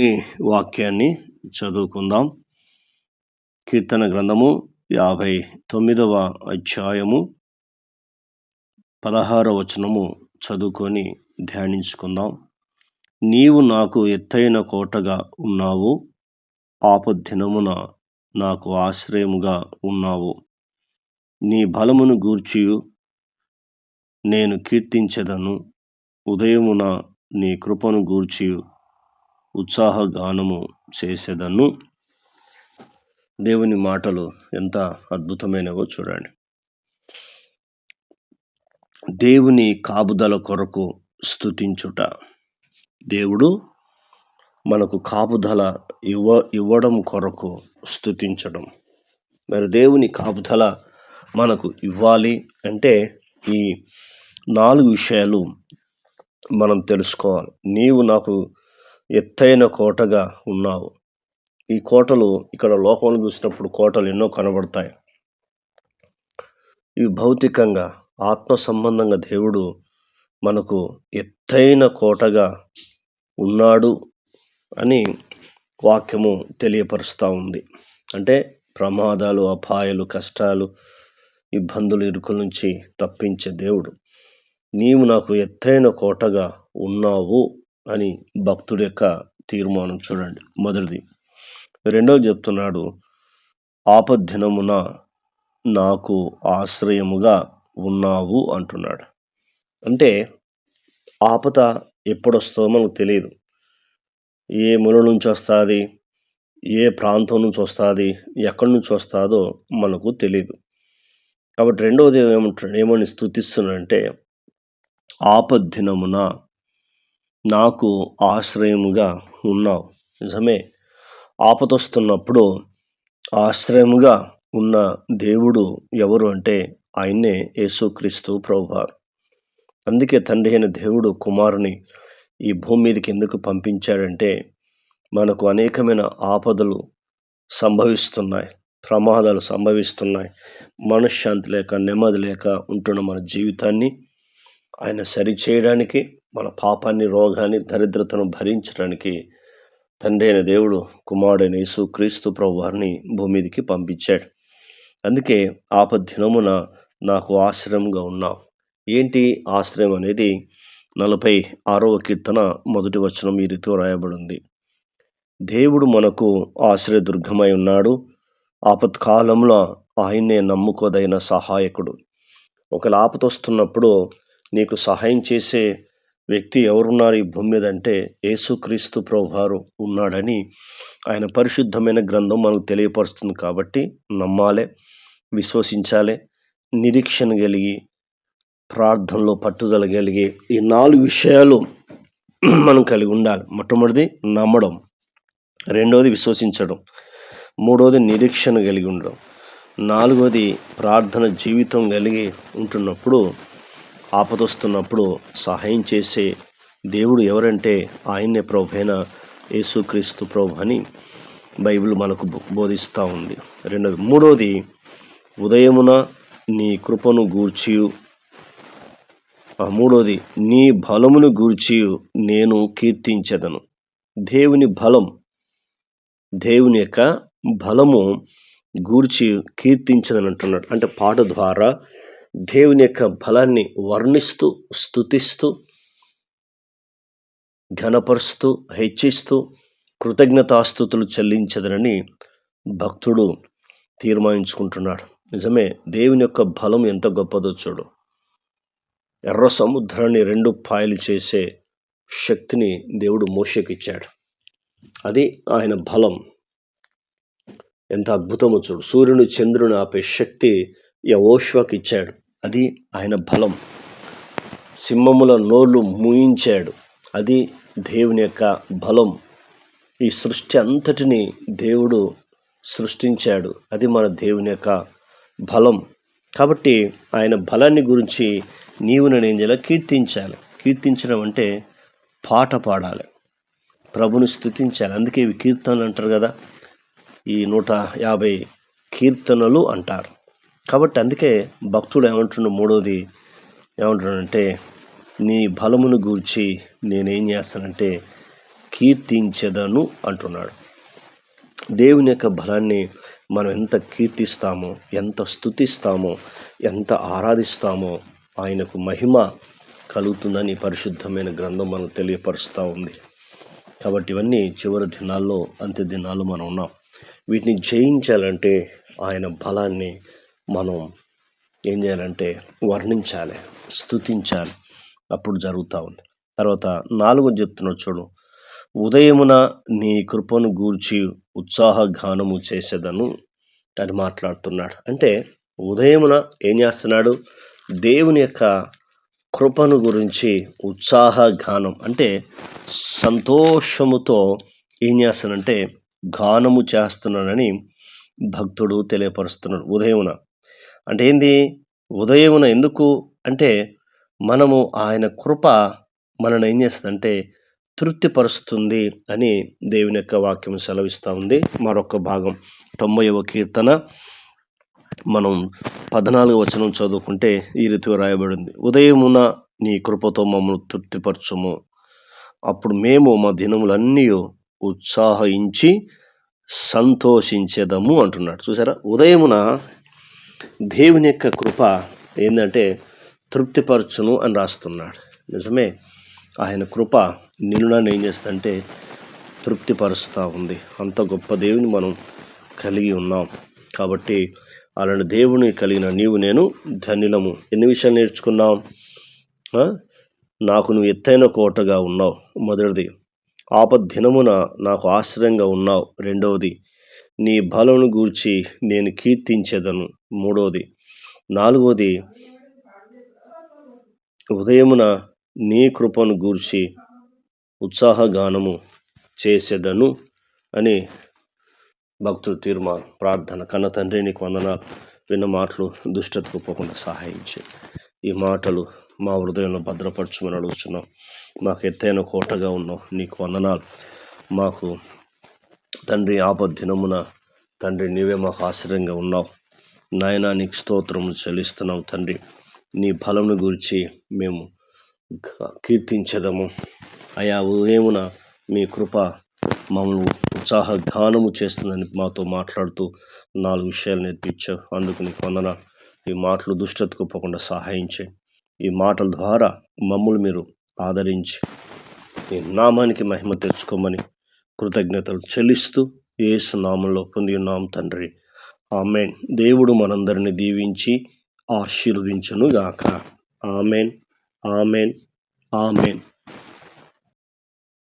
నీ వాక్యాన్ని చదువుకుందాం. కీర్తన గ్రంథము యాభై తొమ్మిదవ అధ్యాయము పదహార వచనము చదువుకొని ధ్యానించుకుందాం. నీవు నాకు ఎత్తైన కోటగా ఉన్నావు ఆపద్దినమున నాకు ఆశ్రయముగా ఉన్నావు. నీ బలమును గూర్చియు నేను కీర్తించదను. ఉదయమున నీ కృపను గూర్చియు. ఉత్సాహగానము చేసేదను దేవుని మాటలు ఎంత అద్భుతమైనవో చూడండి. దేవుని కాపుదల కొరకు స్థుతించుట దేవుడు మనకు కాపుదల ఇవ్వ ఇవ్వడం కొరకు స్థుతించడం మరి దేవుని కాపుదల మనకు ఇవ్వాలి అంటే ఈ నాలుగు విషయాలు మనం తెలుసుకోవాలి. నీవు నాకు ఎత్తైన కోటగా ఉన్నావు. ఈ కోటలు ఇక్కడ లోకంలో చూసినప్పుడు కోటలు ఎన్నో కనబడతాయి. ఇవి భౌతికంగా ఆత్మ సంబంధంగా దేవుడు మనకు ఎత్తైన కోటగా ఉన్నాడు అని వాక్యము తెలియపరుస్తూ ఉంది. అంటే ప్రమాదాలు అపాయాలు కష్టాలు ఇబ్బందులు ఇరుకుల నుంచి తప్పించే దేవుడు. నీవు నాకు ఎత్తైన కోటగా ఉన్నావు అని భక్తుడి యొక్క తీర్మానం చూడండి. మొదటిది రెండవది చెప్తున్నాడు ఆపద్దినమున నాకు ఆశ్రయముగా ఉన్నావు అంటున్నాడు. అంటే ఆపద ఎప్పుడొస్తుందో మనకు తెలియదు. ఏ మూల నుంచి వస్తుంది ఏ ప్రాంతం నుంచి వస్తుంది ఎక్కడి నుంచి వస్తుందో మనకు తెలియదు. కాబట్టి రెండవది ఏమంటాడు ఏమని స్థుతిస్తున్నాడంటే ఆపద్దినమున నాకు ఆశ్రయముగా ఉన్నావు. నిజమే. ఆపదొస్తున్నప్పుడు ఆశ్రయముగా ఉన్న దేవుడు ఎవరు అంటే ఆయన్నే యేసుక్రీస్తు ప్రభువారు. అందుకే తండ్రి అయిన దేవుడు కుమారుని ఈ భూమి మీదకి ఎందుకు పంపించాడంటే మనకు అనేకమైన ఆపదలు సంభవిస్తున్నాయి. ప్రమాదాలు సంభవిస్తున్నాయి. మనశ్శాంతి లేక నెమ్మది లేక ఉంటున్న మన జీవితాన్ని ఆయన సరిచేయడానికి మన పాపాన్ని రోగాన్ని దరిద్రతను భరించడానికి తండ్రి అయిన దేవుడు కుమారుడైన యేసు క్రీస్తు ప్రభు వారిని భూమి పంపించాడు. అందుకే ఆపద్దినమున నాకు ఆశ్రయంగా ఉన్నావు. ఏంటి ఆశ్రయం అనేది? నలభై ఆరవ కీర్తన మొదటి వచనం ఈ రీతిలో రాయబడింది. దేవుడు మనకు ఆశ్రయదుర్గమై ఉన్నాడు. ఆపత్కాలంలో ఆయన్నే నమ్ముకోదైన సహాయకుడు. ఒకవేళ ఆపత వస్తున్నప్పుడు నీకు సహాయం చేసే వ్యక్తి ఎవరున్నారు ఈ భూమి మీద అంటే యేసుక్రీస్తు ప్రభువారు ఉన్నాడని ఆయన పరిశుద్ధమైన గ్రంథం మనకు తెలియపరుస్తుంది కాబట్టి నమ్మాలి విశ్వసించాలి నిరీక్షణ కలిగి ప్రార్థనలో పట్టుదల కలిగి ఈ నాలుగు విషయాలు మనం కలిగి ఉండాలి. మొట్టమొదటిది నమ్మడం రెండవది విశ్వసించడం మూడవది నిరీక్షణ కలిగి ఉండడం నాలుగవది ప్రార్థన జీవితం కలిగి ఉంటున్నప్పుడు ఆపదొస్తున్నప్పుడు సహాయం చేసే దేవుడు ఎవరంటే ఆయన్నే ప్రభైన యేసుక్రీస్తు ప్రభు అని బైబిల్ మనకు బోధిస్తూ ఉంది. రెండవది మూడవది ఉదయమున నీ కృపను గూర్చి మూడోది నీ బలమును గూర్చి నేను కీర్తించదను. దేవుని బలం దేవుని యొక్క బలము గూర్చి కీర్తించదని అంటున్నాడు అంటే పాట ద్వారా దేవుని యొక్క బలాన్ని వర్ణిస్తూ స్థుతిస్తూ ఘనపరుస్తూ హెచ్చిస్తూ కృతజ్ఞతాస్థుతులు చెల్లించదనని భక్తుడు తీర్మానించుకుంటున్నాడు. నిజమే దేవుని యొక్క బలం ఎంత గొప్పదో చూడు. ఎర్ర సముద్రాన్ని రెండు పాయలు చేసే శక్తిని దేవుడు మోషకిచ్చాడు. అది ఆయన బలం. ఎంత అద్భుతమో చూడు. సూర్యుని చంద్రుని ఆపే శక్తి యవోష్వాకి ఇచ్చాడు అది ఆయన బలం. సింహముల నోళ్ళు మూయించాడు. అది దేవుని యొక్క బలం. ఈ సృష్టి అంతటిని దేవుడు సృష్టించాడు. అది మన దేవుని యొక్క బలం. కాబట్టి ఆయన బలాన్ని గురించి నీవు నేను ఏం చేయాలి? కీర్తించాలి. కీర్తించడం అంటే పాట పాడాలి. ప్రభుని స్థుతించాలి అందుకే ఇవి కీర్తనలు అంటారు కదా. ఈ నూట యాభై కీర్తనలు అంటారు. కాబట్టి అందుకే భక్తుడు ఏమంటుండో మూడోది ఏమంటున్నాడంటే నీ బలమును గూర్చి నేనేం చేస్తానంటే కీర్తించదను అంటున్నాడు. దేవుని యొక్క బలాన్ని మనం ఎంత కీర్తిస్తామో ఎంత స్థుతిస్తామో ఎంత ఆరాధిస్తామో ఆయనకు మహిమ కలుగుతుందని పరిశుద్ధమైన గ్రంథం మనకు తెలియపరుస్తూ ఉంది. కాబట్టి ఇవన్నీ చివరి దినాల్లో అంత్య దినాల్లో మనం ఉన్నాం. వీటిని జయించాలంటే ఆయన బలాన్ని మనం ఏం చేయాలంటే వర్ణించాలి స్థుతించాలి అప్పుడు జరుగుతూ ఉంది. తర్వాత నాలుగు చెప్తున్నాడు చూడు. ఉదయమున నీ కృపను గూర్చి ఉత్సాహ గానము చేసేదను అని మాట్లాడుతున్నాడు. అంటే ఉదయమున ఏం చేస్తున్నాడు? దేవుని యొక్క కృపను గురించి ఉత్సాహ గానం అంటే సంతోషముతో ఏం చేస్తానంటే గానము చేస్తున్నానని భక్తుడు తెలియపరుస్తున్నాడు. ఉదయమున అంటే ఏంది? ఉదయమున ఎందుకు? అంటే మనము ఆయన కృప మనను ఏం చేస్తుందంటే తృప్తిపరుస్తుంది అని దేవుని యొక్క వాక్యం సెలవిస్తూ ఉంది. మరొక భాగం తొంభైవ కీర్తన. మనం పద్నాలుగు వచనం చదువుకుంటే ఈ రీతిగా రాయబడింది. ఉదయమున నీ కృపతో మమ్మల్ని తృప్తిపరచము. అప్పుడు మేము మా దినములన్నీ ఉత్సాహించి సంతోషించేదము అంటున్నాడు. చూసారా? ఉదయమున దేవుని యొక్క కృప ఏంటంటే తృప్తిపరచును అని రాస్తున్నాడు. నిజమే ఆయన కృప నిన్ను నన్ను ఏం చేస్తుందంటే తృప్తిపరుస్తూ ఉంది. అంత గొప్ప దేవుని మనం కలిగి ఉన్నాం. కాబట్టి అలాంటి దేవుని కలిగిన నీవు నేను ధన్యులము. ఎన్ని విషయాలు నేర్చుకున్నాం? నాకు నువ్వు ఎత్తైన కోటగా ఉన్నావు. మొదటిది ఆపద్దినమున నాకు ఆశ్రయంగా ఉన్నావు. రెండవది నీ బలను గూర్చి నేను కీర్తించేదను. మూడవది నాలుగవది ఉదయమున నీ కృపను గూర్చి ఉత్సాహగానము చేసేదను అని భక్తుడు తీర్మా ప్రార్థన. కన్న తండ్రి నీకు వందనాలు. విన్న మాటలు దుష్టతకు పోకుండా సహాయించి. ఈ మాటలు మా హృదయంలో భద్రపరచమని అడుగుతున్నాం మాకు ఎత్తైన కోటగా ఉన్నాం నీకు వందనాలు. మాకు తండ్రి ఆపద్దినమున తండ్రి నీవే మాకు ఆశ్రయంగా ఉన్నావు. నాయన నీకు స్తోత్రము చెల్లిస్తున్నావు తండ్రి. నీ బలమును గురించి మేము కీర్తించదము. అయా ఉదయమున మీ కృప మమ్మల్ని ఉత్సాహ గానము చేస్తుందని మాతో మాట్లాడుతూ నాలుగు విషయాలు నేర్పించావు అందుకు నీకు వందన. ఈ మాటలు దుష్టతకు పోకుండా సహాయం ఈ మాటల ద్వారా మమ్మల్ని మీరు ఆదరించి. ఈ నామానికి మహిమ తెచ్చుకోమని కృతజ్ఞతలు చెల్లిస్తూ ఏసు నామంలో పొంది ఉన్నాం తండ్రి. ఆమెన్. దేవుడు మనందరిని దీవించి ఆశీర్వదించునుగాక. ఆమెన్. ఆమెన్. ఆమెన్.